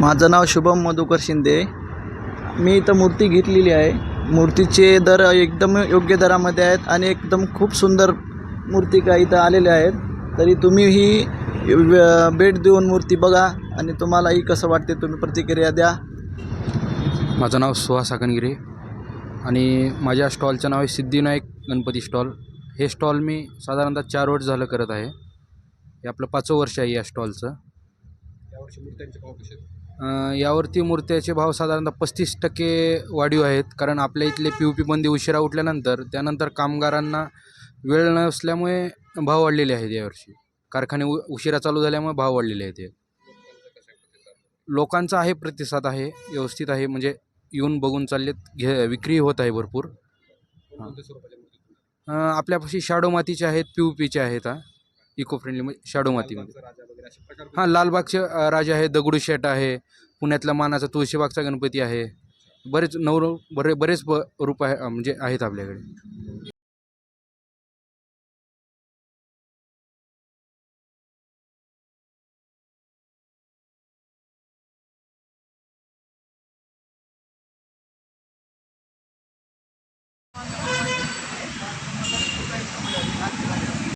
माझं नाव शुभम मधुकर शिंदे. मी इथं मूर्ती घेतलेली आहे. मूर्तीचे दर एकदम योग्य दरामध्ये आहेत आणि एकदम खूप सुंदर मूर्तिका इथं आलेल्या आहेत. तरी तुम्ही ही भेट देऊन मूर्ती बघा आणि तुम्हालाही कसं वाटते तुम्ही प्रतिक्रिया द्या. माझं नाव सुहास हाकणगिरे आणि माझ्या स्टॉलचं नाव आहे सिद्धिविनायक गणपती स्टॉल. हे स्टॉल मी साधारणतः चार वर्ष झालं करत आहे. हे आपलं पाचवं वर्ष आहे या स्टॉलचं. अं, यावरती मूर्त्याचे भाव साधारणतः पस्तीस टक्के वाढीव आहेत. कारण आपल्या इथले पी यू पी बंदी उशिरा उठल्यानंतर त्यानंतर कामगारांना वेळ नसल्यामुळे भाव वाढलेले आहेत यावर्षी. कारखाने उ उशिरा चालू झाल्यामुळे भाव वाढलेले आहेत हे. लोकांचा आहे प्रतिसाद आहे व्यवस्थित आहे म्हणजे येऊन बघून चाललेत घे विक्री होत आहे भरपूर. अं, आपल्यापाशी शाडो मातीचे आहेत पी यू पीचे आहेत हा. इको फ्रेंडली म्हणजे शाडो मातीमध्ये. हां लालबागचे अं, राजा आहे दगडूशेठ आहे पुण्यातला मानाचा तुळशीबागचा गणपती आहे. बरेच नऊ बरे बरेच ब रूप आहे अं, म्हणजे आहेत आपल्याकडे.